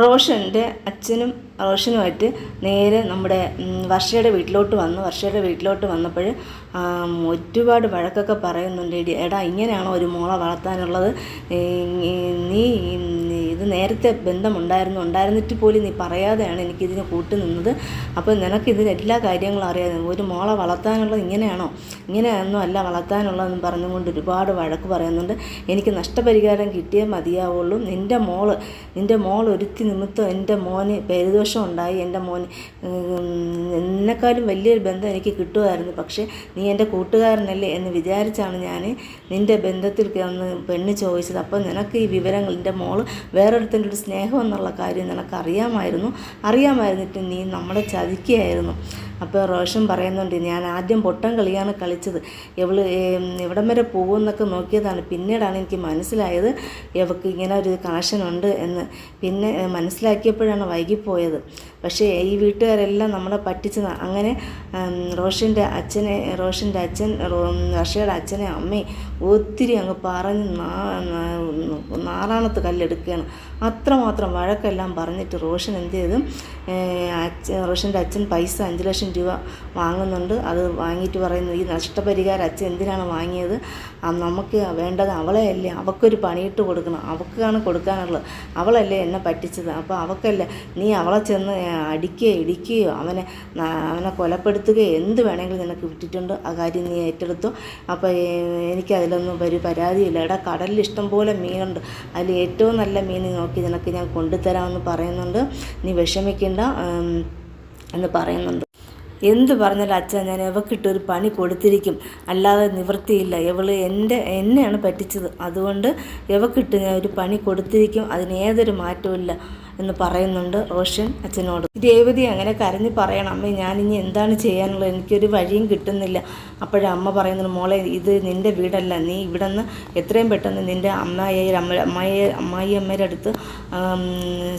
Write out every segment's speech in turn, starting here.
റോഷന്റെ അച്ഛനും റോഷനുമായിട്ട് നേരെ നമ്മുടെ വർഷയുടെ വീട്ടിലോട്ട് വന്നു. വർഷയുടെ വീട്ടിലോട്ട് വന്നപ്പോൾ ഒരുപാട് വഴക്കൊക്കെ പറയുന്നുണ്ട്. "എടി, ഇങ്ങനെയാണോ ഒരു മോളെ വളർത്താനുള്ളത്? നീ ഇത് നേരത്തെ ബന്ധമുണ്ടായിരുന്നു. ഉണ്ടായിരുന്നിട്ട് പോലും നീ പറയാതെയാണ് എനിക്കിതിന് കൂട്ടു നിന്നത്. അപ്പോൾ നിനക്കിതിന് എല്ലാ കാര്യങ്ങളും അറിയാതെ ഒരു മോളെ വളർത്താനുള്ളത് ഇങ്ങനെയാണോ? ഇങ്ങനെയൊന്നും അല്ല വളർത്താനുള്ളതെന്ന് പറഞ്ഞുകൊണ്ട് ഒരുപാട് വഴക്ക് പറയുന്നുണ്ട്. എനിക്ക് നഷ്ടപരിഹാരം കിട്ടിയേ മതിയാവുള്ളൂ. നിന്റെ മോൾ നിന്റെ മോൾ ഒരുത്തി നിമിത്തം എന്റെ മോന് പേരുദോഷം ഉണ്ടായി. എന്റെ മോന് എന്നെക്കാളും വലിയൊരു ബന്ധം എനിക്ക് കിട്ടുമായിരുന്നു. പക്ഷേ നീ എന്റെ കൂട്ടുകാരനല്ലേ എന്ന് വിചാരിച്ചാണ് ഞാൻ നിന്റെ ബന്ധത്തിൽ ഒന്ന് പെണ്ണ് ചോദിച്ചത്. അപ്പോൾ നിനക്ക് ഈ വിവരങ്ങൾ എന്റെ മോൾ വേറൊരുത്തന്റെ സ്നേഹം എന്നുള്ള കാര്യം നിനക്കറിയാമായിരുന്നു. അറിയാമായിരുന്നിട്ട് നീ നമ്മളെ ചതിക്കുകയായിരുന്നു അപ്പോൾ റോഷൻ പറയുന്നുണ്ട് ഞാൻ ആദ്യം പൊട്ടം കളിയാണ് കളിച്ചത്. ഇവൾ എവിടം വരെ പോകുമെന്നൊക്കെ നോക്കിയതാണ്. പിന്നീടാണ് എനിക്ക് മനസ്സിലായത് ഇവക്ക് ഇങ്ങനെ ഒരു കണക്ഷൻ ഉണ്ട് എന്ന്. പിന്നെ മനസ്സിലാക്കിയപ്പോഴാണ് വൈകിപ്പോയത്. പക്ഷേ ഈ വീട്ടുകാരെല്ലാം നമ്മളെ പറ്റിച്ചതാണ് അങ്ങനെ റോഷന്റെ അച്ഛനെ റോഷന്റെ അച്ഛൻ റഷയുടെ അച്ഛനെ അമ്മയും ഒത്തിരി അങ്ങ് പറഞ്ഞ് നാ നാറാണത്ത് കല്ലെടുക്കുകയാണ്. അത്രമാത്രം വഴക്കെല്ലാം പറഞ്ഞിട്ട് റോഷൻ എന്ത് ചെയ്തു? റോഷന്റെ അച്ഛൻ പൈസ അഞ്ച് ലക്ഷം രൂപ വാങ്ങുന്നുണ്ട്. അത് വാങ്ങിയിട്ട് പറയുന്നു ഈ നഷ്ടപരിഹാരം അച്ഛൻ എന്തിനാണ് വാങ്ങിയത്? നമുക്ക് വേണ്ടത് അവളെയല്ലേ? അവൾക്കൊരു പണിയിട്ട് കൊടുക്കണം. അവൾക്കാണ് കൊടുക്കാനുള്ളത്. അവളല്ലേ എന്നെ പറ്റിച്ചത്? അപ്പോൾ അവൾക്കല്ലേ നീ അവളെ ചെന്ന് അടിക്കുകയോ ഇടിക്കുകയോ അവനെ അവനെ കൊലപ്പെടുത്തുകയോ എന്ത് വേണമെങ്കിലും നിനക്ക് വിട്ടിട്ടുണ്ട്. ആ കാര്യം നീ ഏറ്റെടുത്തു. അപ്പോൾ എനിക്കതിലൊന്നും ഒരു പരാതിയില്ല. എടാ കടലിൽ ഇഷ്ടം പോലെ മീനുണ്ട്. അതിൽ ഏറ്റവും നല്ല മീൻ നോക്കി നിനക്ക് ഞാൻ കൊണ്ടുതരാമെന്ന് പറയുന്നുണ്ട്. നീ വിഷമിക്കേണ്ട എന്ന് പറയുന്നുണ്ട്. എന്ത് പറഞ്ഞാലും അച്ഛൻ ഞാൻ എവക്കിട്ടൊരു പണി കൊടുത്തിരിക്കും. അല്ലാതെ നിവൃത്തിയില്ല. എവൾ എന്റെ എന്നെയാണ് പറ്റിച്ചത്. അതുകൊണ്ട് എവക്കിട്ട് ഞാൻ ഒരു പണി കൊടുത്തിരിക്കും. അതിന് ഏതൊരു മാറ്റവും ഇല്ല. എന്ന് പറയുന്നുണ്ട് റോഷൻ അച്ഛനോട്. രേവതി അങ്ങനെ കരഞ്ഞ് പറയണം. അമ്മ ഇനി എന്താണ് ചെയ്യാനുള്ളത്? എനിക്കൊരു വഴിയും കിട്ടുന്നില്ല. അപ്പോഴേ അമ്മ പറയുന്നുണ്ട് മോളെ ഇത് നിന്റെ വീടല്ല. നീ ഇവിടെ നിന്ന് എത്രയും പെട്ടെന്ന് നിന്റെ അമ്മായി അമ്മ അമ്മായി അമ്മായി അമ്മയുടെ അടുത്ത്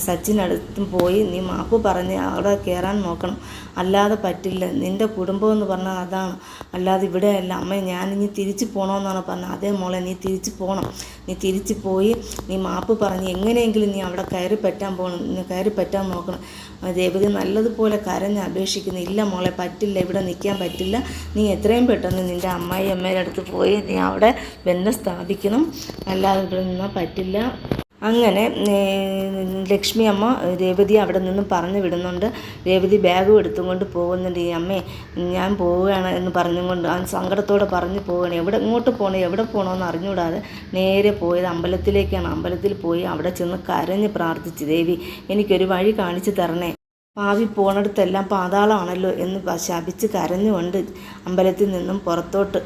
സച്ചിനടുത്തും പോയി നീ മാപ്പ് പറഞ്ഞ് അവിടെ കയറാൻ നോക്കണം. അല്ലാതെ പറ്റില്ല. നിന്റെ കുടുംബം എന്ന് പറഞ്ഞാൽ അതാണ്. അല്ലാതെ ഇവിടെ അല്ല. അമ്മ ഞാനിനി തിരിച്ചു പോകണമെന്നാണ് പറഞ്ഞത്. അതേ മോളെ നീ തിരിച്ചു പോകണം നീ തിരിച്ചു പോയി നീ മാപ്പ് പറഞ്ഞ് എങ്ങനെയെങ്കിലും നീ അവിടെ കയറി പറ്റാൻ പോകണം കയറി പറ്റാൻ നോക്കണം. ദേവതി നല്ലതുപോലെ കരഞ്ഞ് അപേക്ഷിക്കുന്നു ഇല്ല മോളെ പറ്റില്ല ഇവിടെ നിൽക്കാൻ പറ്റില്ല. നീ എത്രയും പെട്ടെന്ന് നിന്റെ അമ്മായി അമ്മേടെ അടുത്ത് പോയി നീ അവിടെ ബന്ധം സ്ഥാപിക്കണം. അല്ലാതെ ഇവിടെ നിന്നാൽ പറ്റില്ല. അങ്ങനെ ലക്ഷ്മി അമ്മ രേവതി അവിടെ നിന്നും പറഞ്ഞു വിടുന്നുണ്ട്. രേവതി ബാഗും എടുത്തുകൊണ്ട് പോകുന്നുണ്ട്. ഈ അമ്മേ ഞാൻ പോവുകയാണ് എന്ന് പറഞ്ഞുകൊണ്ട് ആ സങ്കടത്തോടെ പറഞ്ഞു പോവുകയാണ്. എവിടെ ഇങ്ങോട്ട് പോകണം എവിടെ പോകണമെന്ന് അറിഞ്ഞുകൂടാതെ നേരെ പോയത് അമ്പലത്തിലേക്കാണ്. അമ്പലത്തിൽ പോയി അവിടെ ചെന്ന് കരഞ്ഞ് പ്രാർത്ഥിച്ചു ദേവി എനിക്കൊരു വഴി കാണിച്ചു തരണേ. പാവി പോണടുത്തെല്ലാം പാതാളമാണല്ലോ എന്ന് ശപിച്ച് കരഞ്ഞുകൊണ്ട് അമ്പലത്തിൽ നിന്നും പുറത്തോട്ട്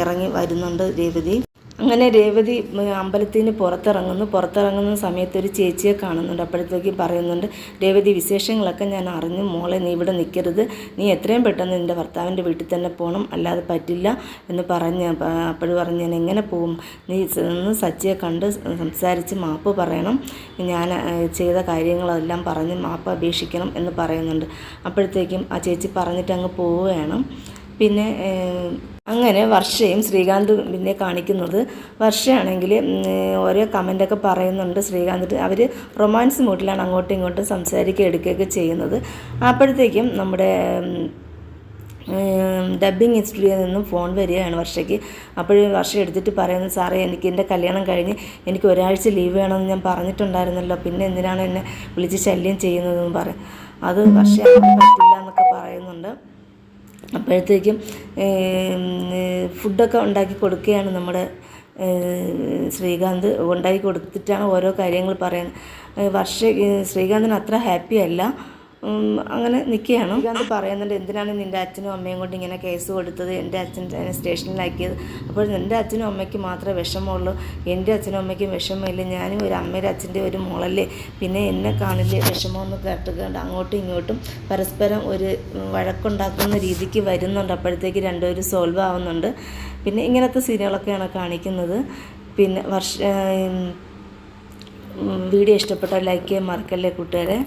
ഇറങ്ങി വരുന്നുണ്ട് രേവതി. അങ്ങനെ രേവതി അമ്പലത്തിന് പുറത്തിറങ്ങുന്നു. പുറത്തിറങ്ങുന്ന സമയത്ത് ഒരു ചേച്ചിയെ കാണുന്നുണ്ട്. അപ്പോഴത്തേക്കും പറയുന്നുണ്ട് രേവതി വിശേഷങ്ങളൊക്കെ ഞാൻ അറിഞ്ഞു. മോളെ നീ ഇവിടെ നിൽക്കരുത് നീ എത്രയും പെട്ടെന്ന് നിന്റെ ഭർത്താവിന്റെ വീട്ടിൽ തന്നെ പോകണം അല്ലാതെ പറ്റില്ല എന്ന് പറഞ്ഞ് അപ്പോഴും പറഞ്ഞ് ഞാൻ എങ്ങനെ പോവും? നീ ഒന്ന് സച്ചിയെ കണ്ട് സംസാരിച്ച് മാപ്പ് പറയണം. ഞാൻ ചെയ്ത കാര്യങ്ങളെല്ലാം പറഞ്ഞ് മാപ്പ് അപേക്ഷിക്കണം എന്ന് പറയുന്നുണ്ട്. അപ്പോഴത്തേക്കും ആ ചേച്ചി പറഞ്ഞിട്ട് അങ്ങ് പോവുകയാണ്. പിന്നെ അങ്ങനെ വർഷയും ശ്രീകാന്ത് പിന്നെ കാണിക്കുന്നത്. വർഷയാണെങ്കിൽ ഓരോ കമന്റൊക്കെ പറയുന്നുണ്ട് ശ്രീകാന്ത് അവർ റൊമാൻസ് മൂട്ടിലാണ് അങ്ങോട്ടും ഇങ്ങോട്ടും സംസാരിക്കുക എടുക്കുകയൊക്കെ ചെയ്യുന്നത്. അപ്പോഴത്തേക്കും നമ്മുടെ ഡബിങ് ഇൻസ്റ്റിറ്റ്യൂട്ടിൽ നിന്നും ഫോൺ വരികയാണ് വർഷയ്ക്ക്. അപ്പോഴും വർഷം എടുത്തിട്ട് പറയുന്നത് സാറേ എനിക്ക് എന്റെ കല്യാണം കഴിഞ്ഞ് എനിക്ക് ഒരാഴ്ച ലീവ് വേണമെന്ന് ഞാൻ പറഞ്ഞിട്ടുണ്ടായിരുന്നല്ലോ. പിന്നെ എന്തിനാണ് എന്നെ വിളിച്ച് ശല്യം ചെയ്യുന്നതെന്ന് പറയും അത് വർഷം പറ്റില്ല എന്നൊക്കെ പറയുന്നുണ്ട്. അപ്പോഴത്തേക്കും ഫുഡൊക്കെ ഉണ്ടാക്കി കൊടുക്കുകയാണ് നമ്മുടെ ശ്രീകാന്ത്. ഉണ്ടാക്കി കൊടുത്തിട്ടാണ് ഓരോ കാര്യങ്ങൾ പറയുന്നത്. വർഷ ശ്രീകാന്തിന് അത്ര ഹാപ്പി അല്ല അങ്ങനെ നിൽക്കുകയാണ്. അത് പറയുന്നുണ്ട് എന്തിനാണ് നിന്റെ അച്ഛനും അമ്മയും കൊണ്ട് ഇങ്ങനെ കേസ് കൊടുത്തത്? എന്റെ അച്ഛൻ സ്റ്റേഷനിലാക്കിയത്. അപ്പോൾ എന്റെ അച്ഛനും അമ്മയ്ക്ക് മാത്രമേ വിഷമമുള്ളൂ. എന്റെ അച്ഛനും അമ്മയ്ക്കും വിഷമമില്ല. ഞാനും ഒരു അമ്മയുടെ അച്ഛന്റെ ഒരു മോളല്ലേ. പിന്നെ എന്നെ കാണില്ലേ വിഷമമെന്ന് കേട്ടുകൊണ്ട് അങ്ങോട്ടും ഇങ്ങോട്ടും പരസ്പരം ഒരു വഴക്കുണ്ടാക്കുന്ന രീതിക്ക് വരുന്നുണ്ട്. അപ്പോഴത്തേക്ക് രണ്ടുപേരും സോൾവ് ആവുന്നുണ്ട്. പിന്നെ ഇങ്ങനത്തെ സീനുകളൊക്കെയാണ് കാണിക്കുന്നത്. പിന്നെ വർഷ വീഡിയോ ഇഷ്ടപ്പെട്ടാൽ ലൈക്ക് ചെയ്യാൻ മറക്കല്ലേ കൂട്ടുകാരെ.